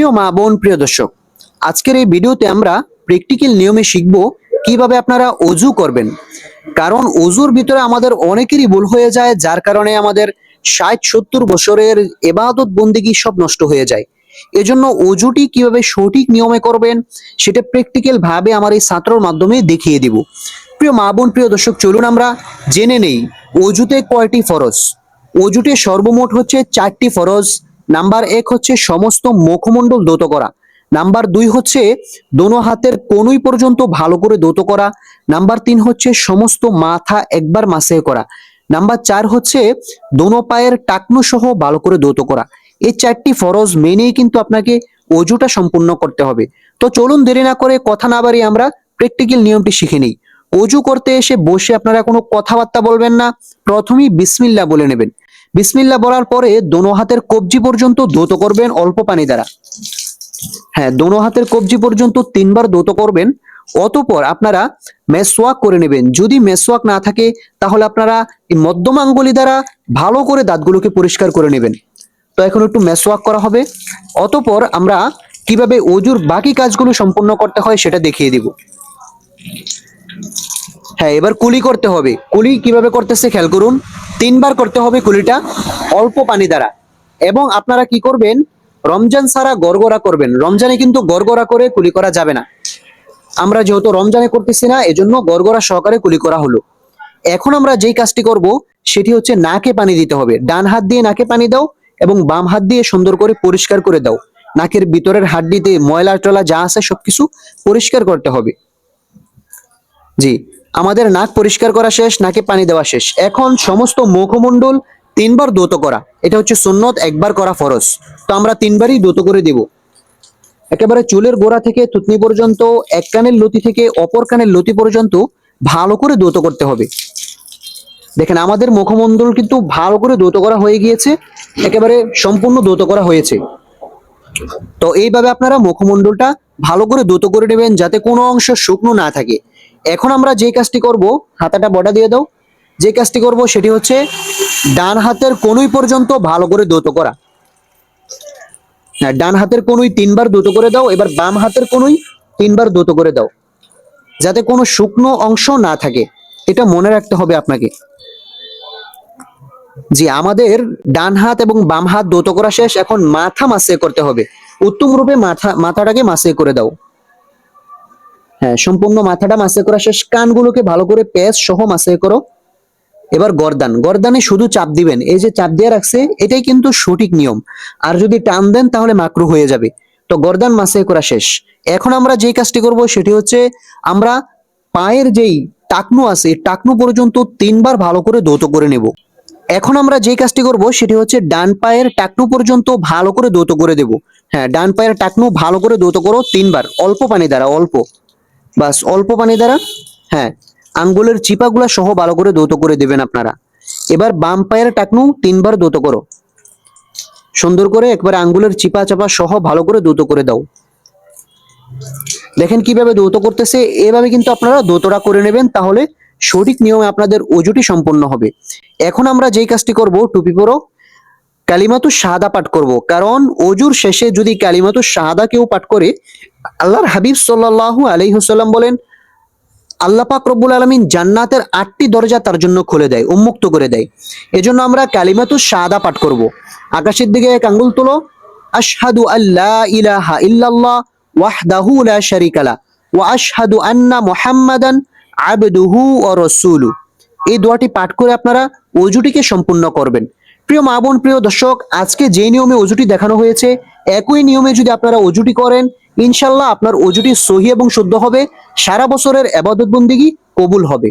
প্রিয় মা বোন, প্রিয় দর্শক, আজকের এই ভিডিওতে আমরা প্র্যাকটিক্যাল নিয়মে শিখব কীভাবে আপনারা অজু করবেন। কারণ অজুর ভিতরে আমাদের অনেকেরই ভুল হয়ে যায়, যার কারণে আমাদের ষাট, সত্তর বছরের এবাদত বন্দিগি সব নষ্ট হয়ে যায়। এজন্য অজুটি কীভাবে সঠিক নিয়মে করবেন, সেটা প্র্যাকটিক্যাল ভাবে আমার এই ছাত্রর মাধ্যমে দেখিয়ে দিব। প্রিয় মা বোন, প্রিয় দর্শক, চলুন আমরা জেনে নেই, অজুতে কয়টি ফরজ? অজুতে সর্বমোট হচ্ছে চারটি ফরজ। নাম্বার এক হচ্ছে সমস্ত মুখমণ্ডল দৌত করা। নাম্বার দুই হচ্ছে দোনো হাতের কোনুই পর্যন্ত ভালো করে দৌত করা। নাম্বার তিন হচ্ছে সমস্ত মাথা একবার মাসে করা। নাম্বার চার হচ্ছে দোনো পায়ের টাকনো সহ ভালো করে দৌত করা। এই চারটি ফরজ মেনেই কিন্তু আপনাকে অজুটা সম্পূর্ণ করতে হবে। তো চলুন দেরি না করে কথা না বাড়িয়ে আমরা প্র্যাকটিক্যাল নিয়মটি শিখে নিই। অজু করতে এসে বসে আপনারা কোনো কথাবার্তা বলবেন না। প্রথমেই বিসমিল্লা বলে নেবেন। বিসমিল্লা বলার পরে দোনো হাতের কবজি পর্যন্ত ধৌত করবেন অল্প পানি দ্বারা। হ্যাঁ দোনো হাতের কবজি পর্যন্ত তিনবার ধৌত করবেন, অতপর আপনারা মেসওয়াক করে নেবেন। যদি মেসওয়াক না থাকে, তাহলে আপনারা মধ্যম আঙ্গুলি দ্বারা ভালো করে দাঁতগুলোকে পরিষ্কার করে নেবেন। তো এখন একটু মেসওয়াক করা হবে। অতপর আমরা কীভাবে অজুর বাকি কাজগুলো সম্পূর্ণ করতে হয় সেটা দেখিয়ে দিব। হ্যাঁ এবার কুলি করতে হবে। কুলি কীভাবে করতেছে খেয়াল করুন। তিনবার করতে হবে কুলিটা অল্প পানি দ্বারা। এবং আপনারা কি করবেন? রমজান সারা গড়গড়া করবেন। রমজানে কিন্তু গড়গড়া করে কুলি করা যাবে না। আমরা যেহেতু রমজানে করতেছি না, এজন্য গড়গড়া সহকারে কুলি করা হলো। এখন আমরা যেই কাজটি করব, সেটি হচ্ছে নাকে পানি দিতে হবে। ডান হাত দিয়ে নাকে পানি দাও এবং বাম হাত দিয়ে সুন্দর করে পরিষ্কার করে দাও। নাকের ভিতরের হাড্ডিতে ময়লা টলা যা আছে সবকিছু পরিষ্কার করতে হবে। জি। আমাদের নাক পরিষ্কার করা শেষ, নাকে পানি দেওয়া শেষ। এখন সমস্ত মুখমণ্ডল তিনবার দৌত করা। এটা হচ্ছে সুন্নত, একবার করা ফরজ। তো আমরা তিনবারই দৌত করে দেব। একেবারে চুলের গোড়া থেকে থুতনি পর্যন্ত, এক কানের লতি থেকে অপর কানের লতি পর্যন্ত ভালো করে দৌত করতে হবে। দেখেন, আমাদের মুখমণ্ডল কিন্তু ভালো করে দৌত করা হয়ে গিয়েছে, একেবারে সম্পূর্ণ দৌত করা হয়েছে। তো এইভাবে আপনারা মুখমণ্ডলটা ভালো করে দৌত করে নেবেন, যাতে কোনো অংশ শুকনো না থাকে। এখন আমরা যে কাজটি করব, হাতাটা বডা দিয়ে দাও। যে কাজটি করব সেটি হচ্ছে ডান হাতের কোনুই পর্যন্ত ভালো করে দৌত করা। হ্যাঁ ডান হাতের কোনুই তিনবার দৌত করে দাও, এবার বাম হাতের কোনুই তিনবার দৌত করে দাও। যাতে কোনো শুকনো অংশ না থাকে। এটা মনে রাখতে হবে আপনাকে। জি, আমাদের ডান হাত এবং বাম হাত দৌত করা শেষ। এখন মাথা মাসে করতে হবে। উত্তম রূপে মাথা, মাথাটাকে মাসে করে দাও। হ্যাঁ সম্পূর্ণ মাথাটা মাসে করা শেষ, কানগুলোকে ভালো করে পেঁচ সহ মাসে করো। এবার গর্দান, গর্দানে শুধু চাপ দিবেন, এই যে চাপ দিয়ে রাখছে, এটাই কিন্তু সঠিক নিয়ম। আর যদি টান দেন, তাহলে মাকরু হয়ে যাবে। তো গর্দান মাসে করা শেষ। এখন আমরা যে কাজটি করব, সেটি হচ্ছে আমরা পায়ের যেই টাকনু আছে টাকনু পর্যন্ত তিনবার ভালো করে দৌত করে নেব। এখন আমরা যে কাজটি করব, সেটি হচ্ছে ডান পায়ের টাকনু পর্যন্ত ভালো করে দৌত করে দেব। হ্যাঁ ডান পায়ের টাকনু ভালো করে দৌত করো তিনবার, অল্প পানি দ্বারা, অল্প। বাস, অল্প পানি দ্বারা হ্যাঁ আঙ্গুলের চিপাগুলা সহ ভালো করে দৌত করে দেবেন আপনারা। এবার বাম পায়ের টাকনু তিনবার দৌত করো। সুন্দর করে একবার আঙ্গুলের চিপা চাপা সহ ভালো করে দৌত করে দাও। দেখেন কীভাবে দৌত করতেছে, এভাবে কিন্তু আপনারা দৌতটা করে নেবেন, তাহলে সঠিক নিয়মে আপনাদের অজুটি সম্পন্ন হবে। এখন আমরা যেই কাজটি করব, টুপি পরো কালিমাতু শাহাদা পাঠ করব। কারণ অজুর শেষে যদি কালিমাতু শাহাদা কেউ পাঠ করে, আল্লাহর হাবিব সাল্লাল্লাহু আলাইহি ওয়াসাল্লাম বলেন, আল্লাহ পাক রব্বুল আলমিন জান্নাতের আটটি দরজা তার জন্য খুলে দেয়, উন্মুক্ত করে দেয়। এজন্য আমরা কালিমাতু শাহাদা পাঠ করব। আকাশের দিকে এক আঙ্গুল তোলো, আশহাদু আল্লা ইলাহা ইল্লাল্লাহ ওয়াহদাহু লা শারিকা লা, ওয়া আশহাদু আন্না মুহাম্মাদান আবদুহু ওয়া রাসূলু এই দোয়াটি পাঠ করে আপনারা অজুটিকে সম্পূর্ণ করবেন। প্রিয় মা বোন, প্রিয় দর্শক, আজকে যে নিয়মে অজুটি দেখানো হয়েছে, একই নিয়মে যদি আপনারা অজুটি করেন ইনশাল্লাহ আপনার অজুটি সহি এবং শুদ্ধ হবে, সারা বছরের আবাদত বন্দিগি কবুল হবে।